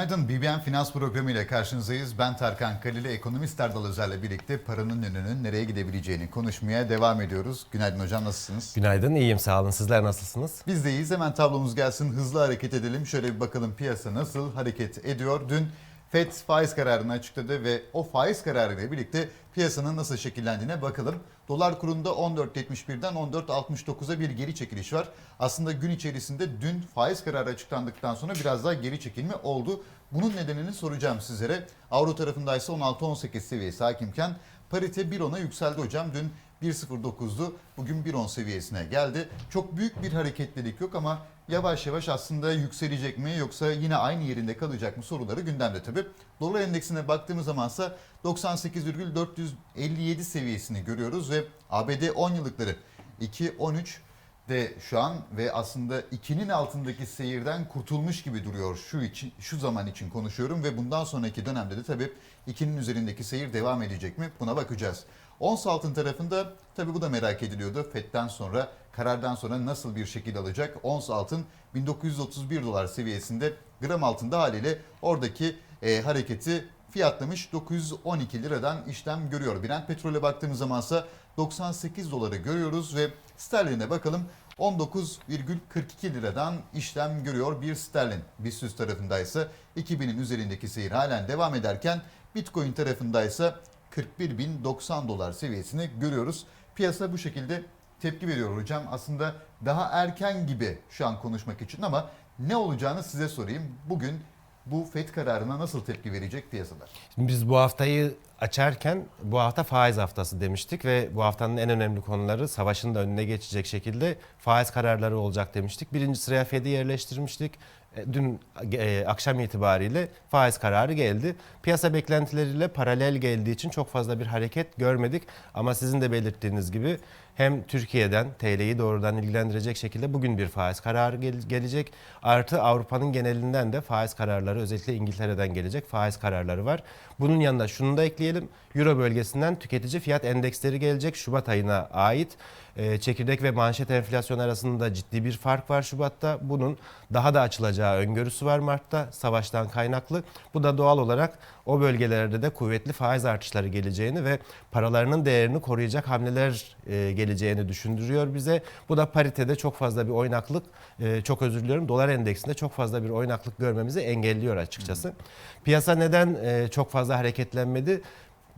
Günaydın BBM Finans Programı ile karşınızdayız. Ben Tarkan Kalili, ekonomist Erdal Özer'le birlikte paranın yönünün nereye gidebileceğini konuşmaya devam ediyoruz. Günaydın hocam nasılsınız? Günaydın, iyiyim sağ olun. Sizler nasılsınız? Biz de iyiyiz. Hemen tablomuz gelsin. Hızlı hareket edelim. Şöyle bir bakalım piyasa nasıl hareket ediyor. Dün FED faiz kararını açıkladı ve o faiz kararı ile birlikte piyasanın nasıl şekillendiğine bakalım. Dolar kurunda 14.71'den 14.69'a bir geri çekiliş var. Aslında gün içerisinde dün faiz kararı açıklandıktan sonra biraz daha geri çekilme oldu. Bunun nedenini soracağım sizlere. Avro tarafında ise 16-18 seviyesi hakimken parite 1.10'a yükseldi hocam. Dün 1.09'du. Bugün 1.10 seviyesine geldi. Çok büyük bir hareketlilik yok ama yavaş yavaş aslında yükselecek mi yoksa yine aynı yerinde kalacak mı soruları gündemde tabii. Dolar endeksine baktığımız zamansa 98,457 seviyesini görüyoruz ve ABD 10 yıllıkları 2.13 de şu an ve aslında 2'nin altındaki seyirden kurtulmuş gibi duruyor şu için şu zaman için konuşuyorum ve bundan sonraki dönemde de tabii 2'nin üzerindeki seyir devam edecek mi buna bakacağız. Ons altın tarafında tabii bu da merak ediliyordu. FED'den sonra karardan sonra nasıl bir şekil alacak? Ons altın 1931 dolar seviyesinde gram altında haliyle oradaki e, hareketi fiyatlamış 912 liradan işlem görüyor. Brent petrole baktığımız zamansa 98 doları görüyoruz ve sterline bakalım 19,42 liradan işlem görüyor bir sterlin. BIST tarafındaysa 2000'in üzerindeki seyir halen devam ederken Bitcoin tarafındaysa 41.090 dolar seviyesini görüyoruz. Piyasa bu şekilde tepki veriyor hocam. Aslında daha erken gibi şu an konuşmak için ama ne olacağını size sorayım. Bugün bu FED kararına nasıl tepki verecek piyasalar? Şimdi biz bu haftayı açarken bu hafta faiz haftası demiştik ve bu haftanın en önemli konuları savaşın da önüne geçecek şekilde faiz kararları olacak demiştik. Birinci sıraya Fed'i yerleştirmiştik. E, Dün e, akşam itibariyle faiz kararı geldi. Piyasa beklentileriyle paralel geldiği için çok fazla bir hareket görmedik. Ama sizin de belirttiğiniz gibi hem Türkiye'den TL'yi doğrudan ilgilendirecek şekilde bugün bir faiz kararı gel- gelecek. Artı Avrupa'nın genelinden de faiz kararları özellikle İngiltere'den gelecek faiz kararları var. Bunun yanında şunu da ekleyelim. Euro bölgesinden tüketici fiyat endeksleri gelecek Şubat ayına ait. Ee, Çekirdek ve manşet enflasyon arasında ciddi bir fark var Şubat'ta. Bunun daha da açılacağı öngörüsü var Mart'ta savaştan kaynaklı. Bu da doğal olarak o bölgelerde de kuvvetli faiz artışları geleceğini ve paralarının değerini koruyacak hamleler e, geleceğini düşündürüyor bize. Bu da paritede çok fazla bir oynaklık, e, çok özür diliyorum dolar endeksinde çok fazla bir oynaklık görmemizi engelliyor açıkçası. Piyasa neden e, çok fazla hareketlenmedi?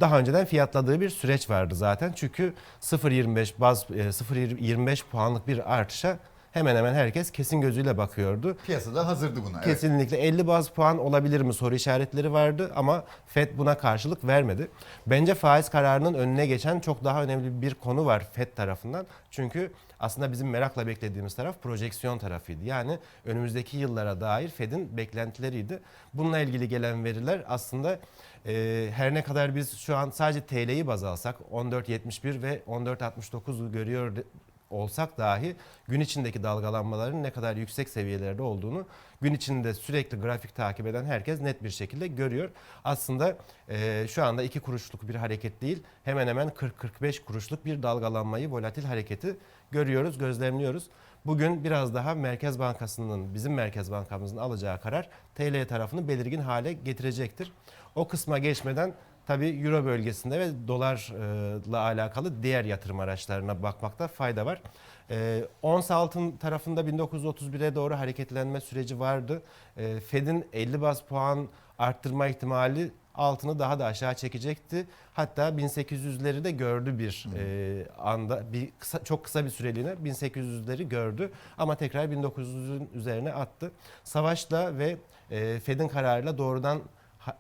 daha önceden fiyatladığı bir süreç vardı zaten. Çünkü 0.25 baz e, 0.25 puanlık bir artışa hemen hemen herkes kesin gözüyle bakıyordu. Piyasada hazırdı buna. evet. Kesinlikle 50 baz puan olabilir mi soru işaretleri vardı ama FED buna karşılık vermedi. Bence faiz kararının önüne geçen çok daha önemli bir konu var FED tarafından. Çünkü aslında bizim merakla beklediğimiz taraf projeksiyon tarafıydı. Yani önümüzdeki yıllara dair FED'in beklentileriydi. Bununla ilgili gelen veriler aslında e, her ne kadar biz şu an sadece TL'yi baz alsak 14.71 ve 14.69 görüyor olsak dahi gün içindeki dalgalanmaların ne kadar yüksek seviyelerde olduğunu gün içinde sürekli grafik takip eden herkes net bir şekilde görüyor. Aslında e, şu anda 2 kuruşluk bir hareket değil hemen hemen 40-45 kuruşluk bir dalgalanmayı volatil hareketi görüyoruz, gözlemliyoruz. Bugün biraz daha Merkez Bankası'nın, bizim Merkez Bankamızın alacağı karar TL tarafını belirgin hale getirecektir. O kısma geçmeden tabii Euro bölgesinde ve dolarla alakalı diğer yatırım araçlarına bakmakta fayda var. Ee, ons altın tarafında 1931'e doğru hareketlenme süreci vardı. Ee, Fed'in 50 baz puan arttırma ihtimali altını daha da aşağı çekecekti. Hatta 1800'leri de gördü bir e, anda bir kısa, çok kısa bir süreliğine 1800'leri gördü ama tekrar 1900'ün üzerine attı. Savaşla ve e, Fed'in kararıyla doğrudan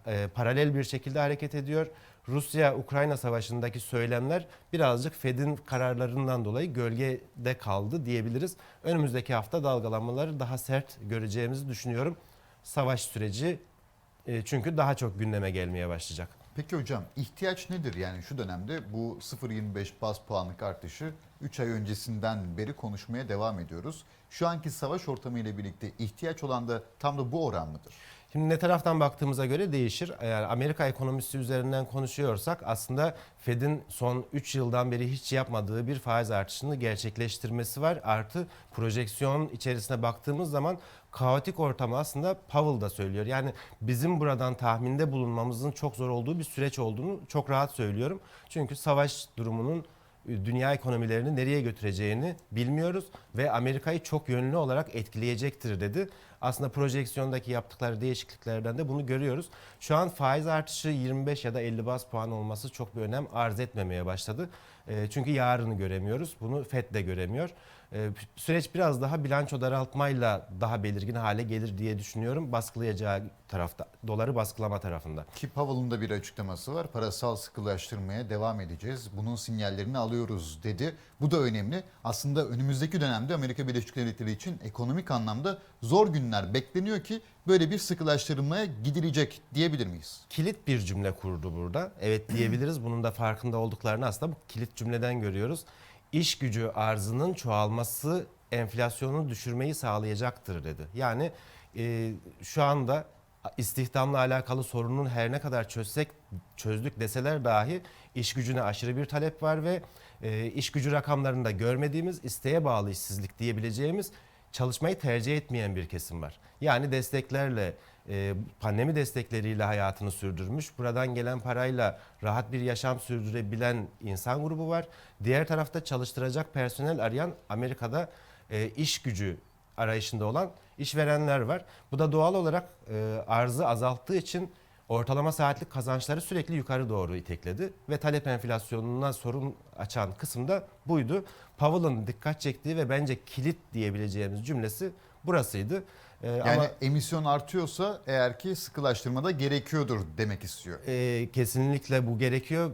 e, paralel bir şekilde hareket ediyor. Rusya-Ukrayna savaşındaki söylemler birazcık Fed'in kararlarından dolayı gölgede kaldı diyebiliriz. Önümüzdeki hafta dalgalanmaları daha sert göreceğimizi düşünüyorum. Savaş süreci e, çünkü daha çok gündeme gelmeye başlayacak. Peki hocam ihtiyaç nedir? Yani şu dönemde bu 0.25 baz puanlık artışı 3 ay öncesinden beri konuşmaya devam ediyoruz. Şu anki savaş ortamı ile birlikte ihtiyaç olan da tam da bu oran mıdır? Şimdi ne taraftan baktığımıza göre değişir. Eğer Amerika ekonomisi üzerinden konuşuyorsak aslında Fed'in son 3 yıldan beri hiç yapmadığı bir faiz artışını gerçekleştirmesi var. Artı projeksiyon içerisine baktığımız zaman kaotik ortamı aslında Powell da söylüyor. Yani bizim buradan tahminde bulunmamızın çok zor olduğu bir süreç olduğunu çok rahat söylüyorum. Çünkü savaş durumunun dünya ekonomilerini nereye götüreceğini bilmiyoruz ve Amerika'yı çok yönlü olarak etkileyecektir dedi. Aslında projeksiyondaki yaptıkları değişikliklerden de bunu görüyoruz. Şu an faiz artışı 25 ya da 50 bas puan olması çok bir önem arz etmemeye başladı. Çünkü yarını göremiyoruz. Bunu FED de göremiyor. E, Süreç biraz daha bilanço daraltmayla daha belirgin hale gelir diye düşünüyorum. Baskılayacağı tarafta, doları baskılama tarafında. Ki Powell'ın da bir açıklaması var. Parasal sıkılaştırmaya devam edeceğiz. Bunun sinyallerini alıyoruz dedi. Bu da önemli. Aslında önümüzdeki dönemde Amerika Birleşik Devletleri için ekonomik anlamda zor günler bekleniyor ki böyle bir sıkılaştırmaya gidilecek diyebilir miyiz? kilit bir cümle kurdu burada. Evet diyebiliriz. Bunun da farkında olduklarını aslında bu kilit cümleden görüyoruz. İş gücü arzının çoğalması enflasyonu düşürmeyi sağlayacaktır dedi. Yani e, şu anda istihdamla alakalı sorunun her ne kadar çözsek çözdük deseler dahi iş gücüne aşırı bir talep var ve e, iş gücü rakamlarında görmediğimiz isteğe bağlı işsizlik diyebileceğimiz çalışmayı tercih etmeyen bir kesim var. Yani desteklerle, pandemi destekleriyle hayatını sürdürmüş, buradan gelen parayla rahat bir yaşam sürdürebilen insan grubu var. Diğer tarafta çalıştıracak personel arayan Amerika'da e, iş gücü arayışında olan işverenler var. Bu da doğal olarak e, arzı azalttığı için ortalama saatlik kazançları sürekli yukarı doğru itekledi ve talep enflasyonuna sorun açan kısım da buydu. Powell'ın dikkat çektiği ve bence kilit diyebileceğimiz cümlesi burasıydı. Ee, Yani ama emisyon artıyorsa eğer ki sıkılaştırmada gerekiyordur demek istiyor. e, kesinlikle bu gerekiyor.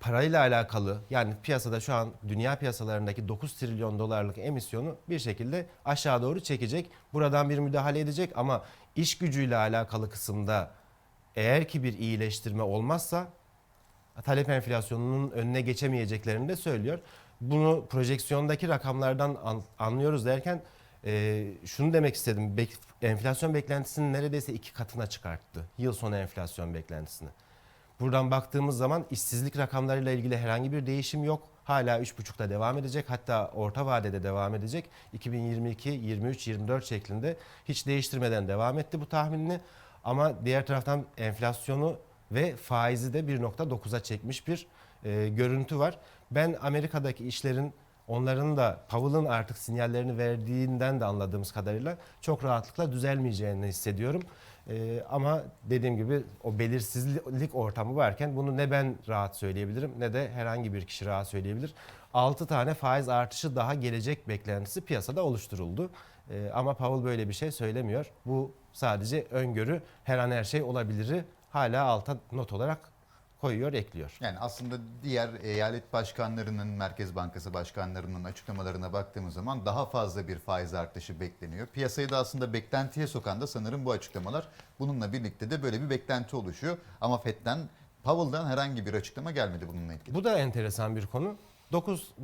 Parayla alakalı yani piyasada şu an dünya piyasalarındaki 9 trilyon dolarlık emisyonu bir şekilde aşağı doğru çekecek. Buradan bir müdahale edecek ama iş gücüyle alakalı kısımda eğer ki bir iyileştirme olmazsa talep enflasyonunun önüne geçemeyeceklerini de söylüyor. Bunu projeksiyondaki rakamlardan an- anlıyoruz derken e, şunu demek istedim. Bek- enflasyon beklentisini neredeyse iki katına çıkarttı. Yıl sonu enflasyon beklentisini. Buradan baktığımız zaman işsizlik rakamlarıyla ilgili herhangi bir değişim yok. Hala 3,5'ta devam edecek. Hatta orta vadede devam edecek. 2022, 23, 24 şeklinde hiç değiştirmeden devam etti bu tahminini. Ama diğer taraftan enflasyonu ve faizi de 1.9'a çekmiş bir e, görüntü var. Ben Amerika'daki işlerin onların da Powell'ın artık sinyallerini verdiğinden de anladığımız kadarıyla çok rahatlıkla düzelmeyeceğini hissediyorum. Ee, ama dediğim gibi o belirsizlik ortamı varken bunu ne ben rahat söyleyebilirim ne de herhangi bir kişi rahat söyleyebilir. 6 tane faiz artışı daha gelecek beklentisi piyasada oluşturuldu. Ee, ama Powell böyle bir şey söylemiyor. Bu sadece öngörü her an her şey olabiliri hala alta not olarak koyuyor, ekliyor. Yani aslında diğer eyalet başkanlarının, Merkez Bankası başkanlarının açıklamalarına baktığımız zaman daha fazla bir faiz artışı bekleniyor. Piyasayı da aslında beklentiye sokan da sanırım bu açıklamalar. Bununla birlikte de böyle bir beklenti oluşuyor. Ama FED'den, Powell'dan herhangi bir açıklama gelmedi bununla ilgili. Bu da enteresan bir konu. 9,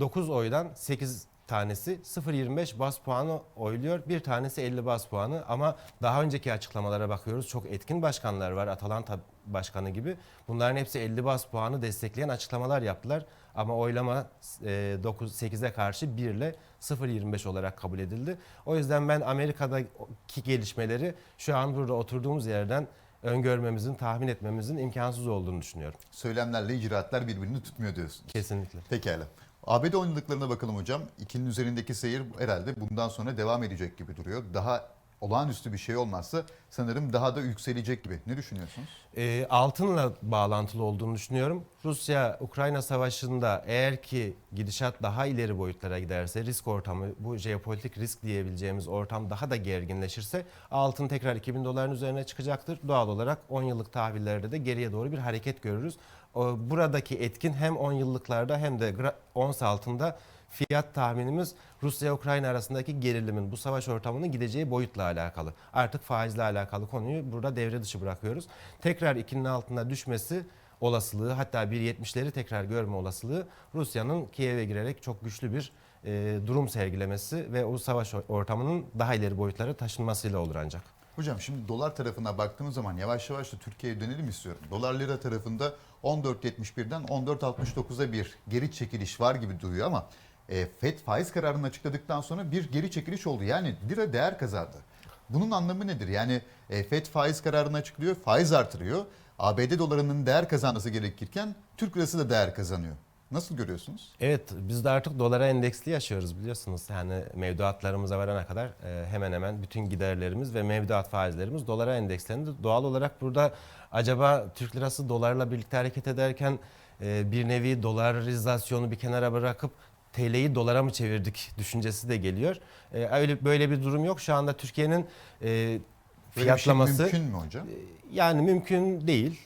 9 oydan 8 tanesi 0.25 bas puanı oyluyor. Bir tanesi 50 bas puanı ama daha önceki açıklamalara bakıyoruz. Çok etkin başkanlar var. Atalanta başkanı gibi. Bunların hepsi 50 bas puanı destekleyen açıklamalar yaptılar. Ama oylama e, 9 8'e karşı 1 ile 0.25 olarak kabul edildi. O yüzden ben Amerika'daki gelişmeleri şu an burada oturduğumuz yerden öngörmemizin, tahmin etmemizin imkansız olduğunu düşünüyorum. Söylemlerle icraatlar birbirini tutmuyor diyorsunuz. Kesinlikle. Pekala. ABD oyunluklarına bakalım hocam. İkinin üzerindeki seyir herhalde bundan sonra devam edecek gibi duruyor. Daha olağanüstü bir şey olmazsa sanırım daha da yükselecek gibi. Ne düşünüyorsunuz? E, altınla bağlantılı olduğunu düşünüyorum. Rusya-Ukrayna savaşında eğer ki gidişat daha ileri boyutlara giderse, risk ortamı, bu jeopolitik risk diyebileceğimiz ortam daha da gerginleşirse altın tekrar 2000 doların üzerine çıkacaktır. Doğal olarak 10 yıllık tahvillerde de geriye doğru bir hareket görürüz. Buradaki etkin hem 10 yıllıklarda hem de ons altında fiyat tahminimiz Rusya-Ukrayna arasındaki gerilimin, bu savaş ortamının gideceği boyutla alakalı. Artık faizle alakalı konuyu burada devre dışı bırakıyoruz. Tekrar ikinin altına düşmesi olasılığı hatta 1.70'leri tekrar görme olasılığı Rusya'nın Kiev'e girerek çok güçlü bir e, durum sergilemesi ve o savaş ortamının daha ileri boyutlara taşınmasıyla olur ancak. Hocam şimdi dolar tarafına baktığımız zaman yavaş yavaş da Türkiye'ye dönelim istiyorum. Dolar lira tarafında 14.71'den 14.69'a bir geri çekiliş var gibi duruyor ama e, FED faiz kararını açıkladıktan sonra bir geri çekiliş oldu. Yani lira değer kazandı. Bunun anlamı nedir? Yani e, FED faiz kararını açıklıyor, faiz artırıyor. ABD dolarının değer kazanması gerekirken Türk lirası da değer kazanıyor. Nasıl görüyorsunuz? Evet biz de artık dolara endeksli yaşıyoruz biliyorsunuz. Yani mevduatlarımıza varana kadar e, hemen hemen bütün giderlerimiz ve mevduat faizlerimiz dolara endekslendi. Doğal olarak burada acaba Türk lirası dolarla birlikte hareket ederken e, bir nevi dolarizasyonu bir kenara bırakıp TL'yi dolara mı çevirdik düşüncesi de geliyor. E, öyle böyle bir durum yok. Şu anda Türkiye'nin e, Böyle fiyatlaması bir şey mümkün mü hocam? yani mümkün değil.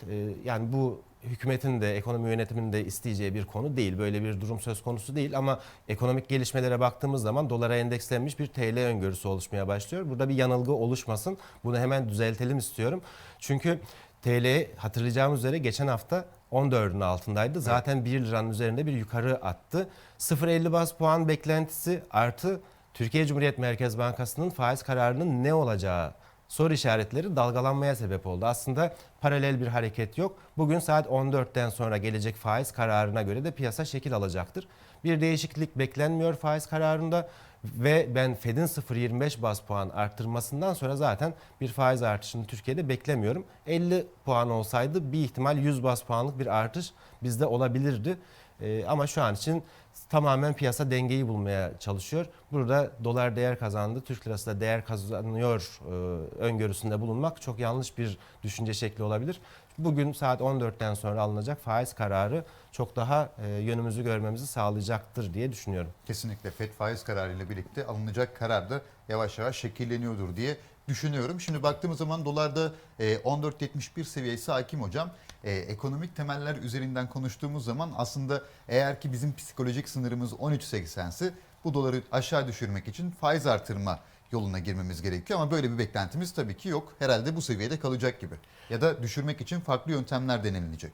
Yani bu hükümetin de ekonomi yönetiminin de isteyeceği bir konu değil. Böyle bir durum söz konusu değil ama ekonomik gelişmelere baktığımız zaman dolara endekslenmiş bir TL öngörüsü oluşmaya başlıyor. Burada bir yanılgı oluşmasın. Bunu hemen düzeltelim istiyorum. Çünkü TL hatırlayacağımız üzere geçen hafta 14'ün altındaydı. Zaten 1 liranın üzerinde bir yukarı attı. 0.50 bas puan beklentisi artı Türkiye Cumhuriyet Merkez Bankası'nın faiz kararının ne olacağı soru işaretleri dalgalanmaya sebep oldu. Aslında paralel bir hareket yok. Bugün saat 14'ten sonra gelecek faiz kararına göre de piyasa şekil alacaktır. Bir değişiklik beklenmiyor faiz kararında ve ben Fed'in 0.25 bas puan arttırmasından sonra zaten bir faiz artışını Türkiye'de beklemiyorum. 50 puan olsaydı bir ihtimal 100 bas puanlık bir artış bizde olabilirdi. Ee, ama şu an için tamamen piyasa dengeyi bulmaya çalışıyor. Burada dolar değer kazandı, Türk lirası da değer kazanıyor e, öngörüsünde bulunmak çok yanlış bir düşünce şekli olabilir. Bugün saat 14'ten sonra alınacak faiz kararı çok daha e, yönümüzü görmemizi sağlayacaktır diye düşünüyorum. Kesinlikle FED faiz kararıyla birlikte alınacak karar da yavaş yavaş şekilleniyordur diye düşünüyorum. Şimdi baktığımız zaman dolarda e, 14.71 seviyesi hakim hocam. E, ekonomik temeller üzerinden konuştuğumuz zaman aslında eğer ki bizim psikolojik sınırımız 13.80'si bu doları aşağı düşürmek için faiz artırma yoluna girmemiz gerekiyor ama böyle bir beklentimiz tabii ki yok. Herhalde bu seviyede kalacak gibi. Ya da düşürmek için farklı yöntemler denenilecek.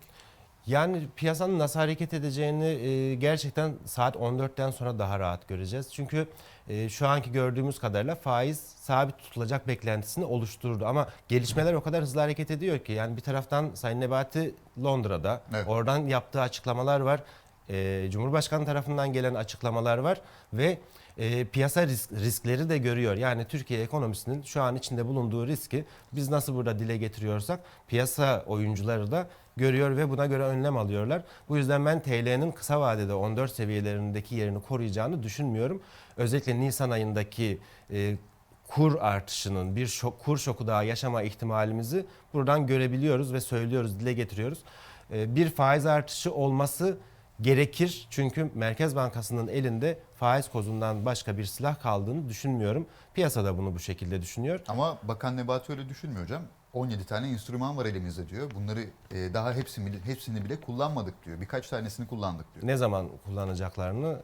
Yani piyasanın nasıl hareket edeceğini e, gerçekten saat 14'ten sonra daha rahat göreceğiz. Çünkü e, şu anki gördüğümüz kadarıyla faiz sabit tutulacak beklentisini oluşturdu. Ama gelişmeler o kadar hızlı hareket ediyor ki yani bir taraftan Sayın Nebati Londra'da Evet. oradan yaptığı açıklamalar var. E, Cumhurbaşkanı tarafından gelen açıklamalar var ve e, piyasa risk, riskleri de görüyor. Yani Türkiye ekonomisinin şu an içinde bulunduğu riski biz nasıl burada dile getiriyorsak piyasa oyuncuları da görüyor ve buna göre önlem alıyorlar. Bu yüzden ben TL'nin kısa vadede 14 seviyelerindeki yerini koruyacağını düşünmüyorum. Özellikle Nisan ayındaki e, kur artışının bir şok, kur şoku daha yaşama ihtimalimizi buradan görebiliyoruz ve söylüyoruz, dile getiriyoruz. E, bir faiz artışı olması gerekir çünkü Merkez Bankası'nın elinde faiz kozundan başka bir silah kaldığını düşünmüyorum. Piyasa da bunu bu şekilde düşünüyor. Ama Bakan Nebati öyle düşünmüyor hocam. 17 tane enstrüman var elimizde diyor. Bunları e, daha hepsini, hepsini bile kullanmadık diyor. Birkaç tanesini kullandık diyor. Ne zaman kullanacaklarını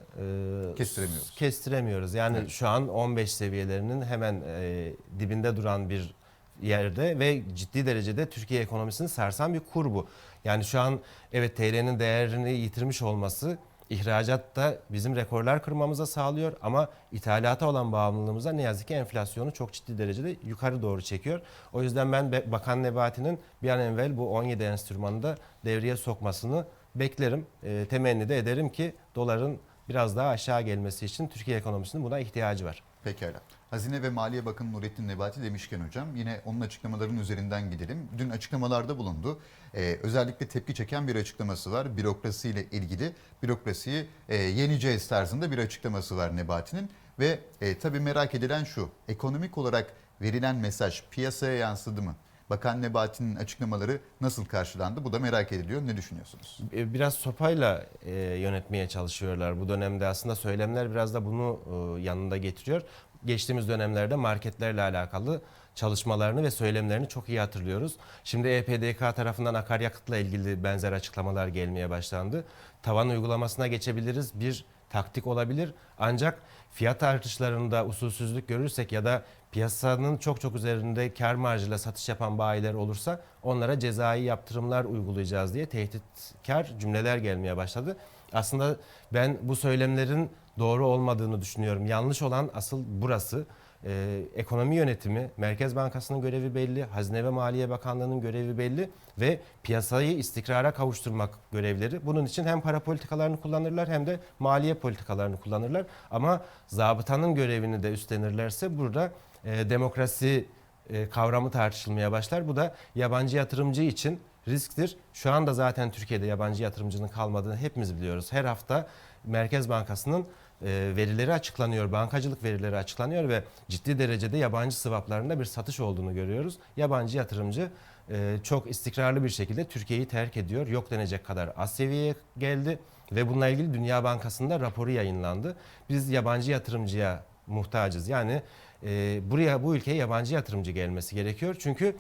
e, Kestiremiyoruz. Kestiremiyoruz. Yani Evet. şu an 15 seviyelerinin hemen e, dibinde duran bir yerde ve ciddi derecede Türkiye ekonomisini sarsan bir kur bu. Yani şu an evet TL'nin değerini yitirmiş olması ihracatta bizim rekorlar kırmamıza sağlıyor ama ithalata olan bağımlılığımıza ne yazık ki enflasyonu çok ciddi derecede yukarı doğru çekiyor. O yüzden ben Be- Bakan Nebati'nin bir an evvel bu 17 enstrümanı da devreye sokmasını beklerim. E, temenni de ederim ki doların biraz daha aşağı gelmesi için Türkiye ekonomisinin buna ihtiyacı var. Pekala. Hazine ve Maliye Bakanı Nurettin Nebati demişken hocam yine onun açıklamalarının üzerinden gidelim. Dün açıklamalarda bulundu. Ee, özellikle tepki çeken bir açıklaması var. Bürokrasiyle ilgili. Bürokrasiyi e, yeneceğiz tarzında bir açıklaması var Nebati'nin. Ve e, tabii merak edilen şu. Ekonomik olarak verilen mesaj piyasaya yansıdı mı? Bakan Nebati'nin açıklamaları nasıl karşılandı? Bu da merak ediliyor. Ne düşünüyorsunuz? E, Biraz sopayla e, yönetmeye çalışıyorlar bu dönemde. Aslında söylemler biraz da bunu e, yanında getiriyor. Geçtiğimiz dönemlerde marketlerle alakalı çalışmalarını ve söylemlerini çok iyi hatırlıyoruz. Şimdi EPDK tarafından akaryakıtla ilgili benzer açıklamalar gelmeye başlandı. Tavan uygulamasına geçebiliriz. Bir taktik olabilir. Ancak fiyat artışlarında usulsüzlük görürsek ya da piyasanın çok çok üzerinde kar marjıyla satış yapan bayiler olursa onlara cezai yaptırımlar uygulayacağız diye tehditkar cümleler gelmeye başladı. Aslında ben bu söylemlerin doğru olmadığını düşünüyorum. Yanlış olan asıl burası. e, ekonomi yönetimi, Merkez Bankası'nın görevi belli, Hazine ve Maliye Bakanlığı'nın görevi belli ve piyasayı istikrara kavuşturmak görevleri. Bunun için hem para politikalarını kullanırlar hem de maliye politikalarını kullanırlar. Ama zabıtanın görevini de üstlenirlerse burada e, demokrasi e, kavramı tartışılmaya başlar. Bu da yabancı yatırımcı için risktir. Şu anda zaten Türkiye'de yabancı yatırımcının kalmadığını hepimiz biliyoruz. Her hafta Merkez Bankası'nın e, verileri açıklanıyor, bankacılık verileri açıklanıyor ve ciddi derecede yabancı swaplarında bir satış olduğunu görüyoruz. Yabancı yatırımcı e, çok istikrarlı bir şekilde Türkiye'yi terk ediyor. Yok denecek kadar az seviyeye geldi ve bununla ilgili Dünya Bankası'nda raporu yayınlandı. Biz yabancı yatırımcıya muhtacız. Yani e, buraya bu ülkeye yabancı yatırımcı gelmesi gerekiyor. Çünkü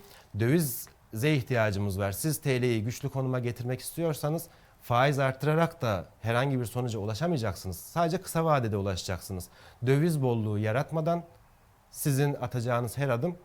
dövize ihtiyacımız var. Siz TL'yi güçlü konuma getirmek istiyorsanız faiz arttırarak da herhangi bir sonuca ulaşamayacaksınız. Sadece kısa vadede ulaşacaksınız. Döviz bolluğu yaratmadan sizin atacağınız her adım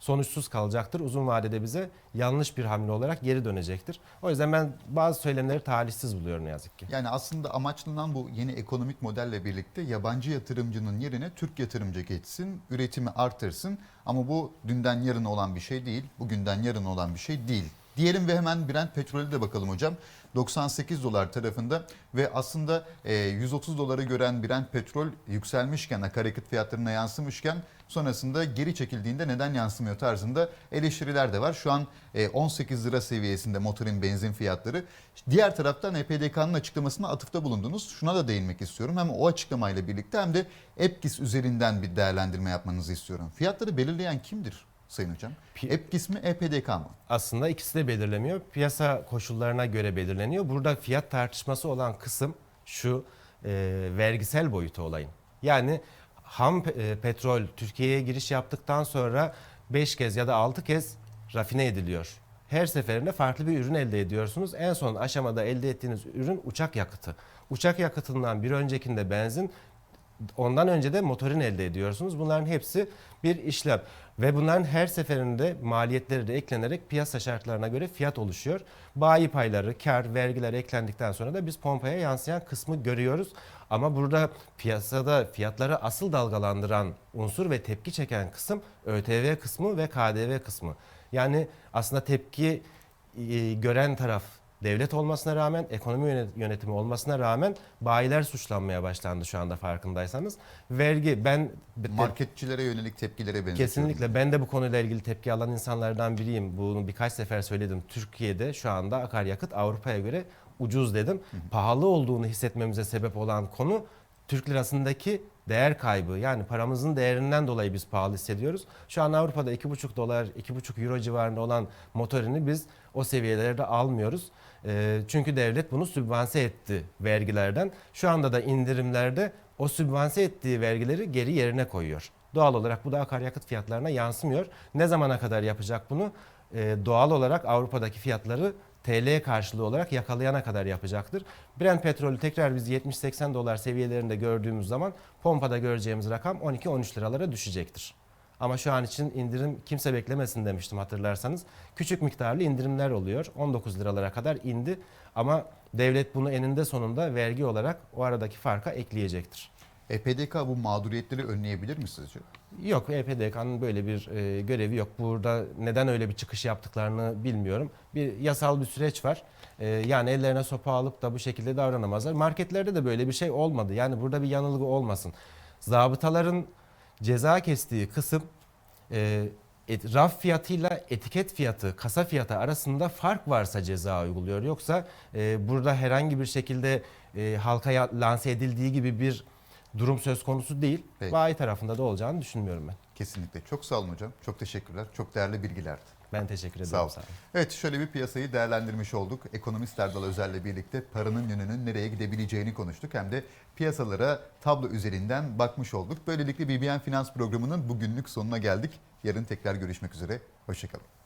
sonuçsuz kalacaktır. Uzun vadede bize yanlış bir hamle olarak geri dönecektir. O yüzden ben bazı söylemleri talihsiz buluyorum ne yazık ki. Yani aslında amaçlanan bu yeni ekonomik modelle birlikte yabancı yatırımcının yerine Türk yatırımcı geçsin, üretimi artırsın. Ama bu dünden yarın olan bir şey değil, bugünden yarın olan bir şey değil. Diyelim ve hemen Brent petrolü de bakalım hocam. 98 dolar tarafında ve aslında e, 130 doları gören Brent petrol yükselmişken, akaryakıt fiyatlarına yansımışken sonrasında geri çekildiğinde neden yansımıyor tarzında eleştiriler de var. Şu an e, 18 lira seviyesinde motorin benzin fiyatları. Diğer taraftan EPDK'nın açıklamasına atıfta bulundunuz. Şuna da değinmek istiyorum. Hem o açıklamayla birlikte hem de EPKİS üzerinden bir değerlendirme yapmanızı istiyorum. Fiyatları belirleyen kimdir Sayın Hocam? EPKİS mi EPDK mı? Aslında ikisi de belirlemiyor. Piyasa koşullarına göre belirleniyor. Burada fiyat tartışması olan kısım şu e, vergisel boyutu olayın. Yani ham e, petrol Türkiye'ye giriş yaptıktan sonra 5 kez ya da 6 kez rafine ediliyor. Her seferinde farklı bir ürün elde ediyorsunuz. En son aşamada elde ettiğiniz ürün uçak yakıtı. Uçak yakıtından bir öncekinde benzin, Ondan önce de motorin elde ediyorsunuz. Bunların hepsi bir işlem. Ve bunların her seferinde maliyetleri de eklenerek piyasa şartlarına göre fiyat oluşuyor. Bayi payları, kar, vergiler eklendikten sonra da biz pompaya yansıyan kısmı görüyoruz. Ama burada piyasada fiyatları asıl dalgalandıran unsur ve tepki çeken kısım ÖTV kısmı ve KDV kısmı. Yani aslında tepki e, gören taraf devlet olmasına rağmen, ekonomi yönet- yönetimi olmasına rağmen bayiler suçlanmaya başlandı şu anda farkındaysanız. Vergi ben Marketçilere yönelik tepkilere benzetiyorum. kesinlikle ben de bu konuyla ilgili tepki alan insanlardan biriyim. Bunu birkaç sefer söyledim. Türkiye'de şu anda akaryakıt Avrupa'ya göre ucuz dedim. Pahalı olduğunu hissetmemize sebep olan konu Türk lirasındaki değer kaybı. Yani paramızın değerinden dolayı biz pahalı hissediyoruz. Şu an Avrupa'da 2,5 dolar, 2,5 euro civarında olan motorini biz o seviyelerde almıyoruz. Ee, çünkü devlet bunu sübvanse etti vergilerden. Şu anda da indirimlerde o sübvanse ettiği vergileri geri yerine koyuyor. Doğal olarak bu da akaryakıt fiyatlarına yansımıyor. Ne zamana kadar yapacak bunu? Ee, doğal olarak Avrupa'daki fiyatları TL karşılığı olarak yakalayana kadar yapacaktır. Brent petrolü tekrar biz 70-80 dolar seviyelerinde gördüğümüz zaman pompada göreceğimiz rakam 12-13 liralara düşecektir. Ama şu an için indirim kimse beklemesin demiştim hatırlarsanız. Küçük miktarlı indirimler oluyor. 19 liralara kadar indi ama devlet bunu eninde sonunda vergi olarak o aradaki farka ekleyecektir. EPDK bu mağduriyetleri önleyebilir mi sizce? Yok EPDK'nın böyle bir e, görevi yok. Burada neden öyle bir çıkış yaptıklarını bilmiyorum. Bir yasal bir süreç var. E, yani ellerine sopa alıp da bu şekilde davranamazlar. Marketlerde de böyle bir şey olmadı. Yani burada bir yanılgı olmasın. Zabıtaların ceza kestiği kısım e, et- raf fiyatıyla etiket fiyatı, kasa fiyatı arasında fark varsa ceza uyguluyor. Yoksa e, burada herhangi bir şekilde e, halka lanse edildiği gibi bir durum söz konusu değil. Peki. Bayi tarafında da olacağını düşünmüyorum ben. Kesinlikle. Çok sağ olun hocam. Çok teşekkürler. Çok değerli bilgilerdi. Ben teşekkür ederim. Sağ ol. Sağ olun. Evet şöyle bir piyasayı değerlendirmiş olduk. Ekonomist Erdal Özel'le birlikte paranın yönünün nereye gidebileceğini konuştuk. Hem de piyasalara tablo üzerinden bakmış olduk. Böylelikle BBN Finans programının bugünlük sonuna geldik. Yarın tekrar görüşmek üzere. Hoşçakalın.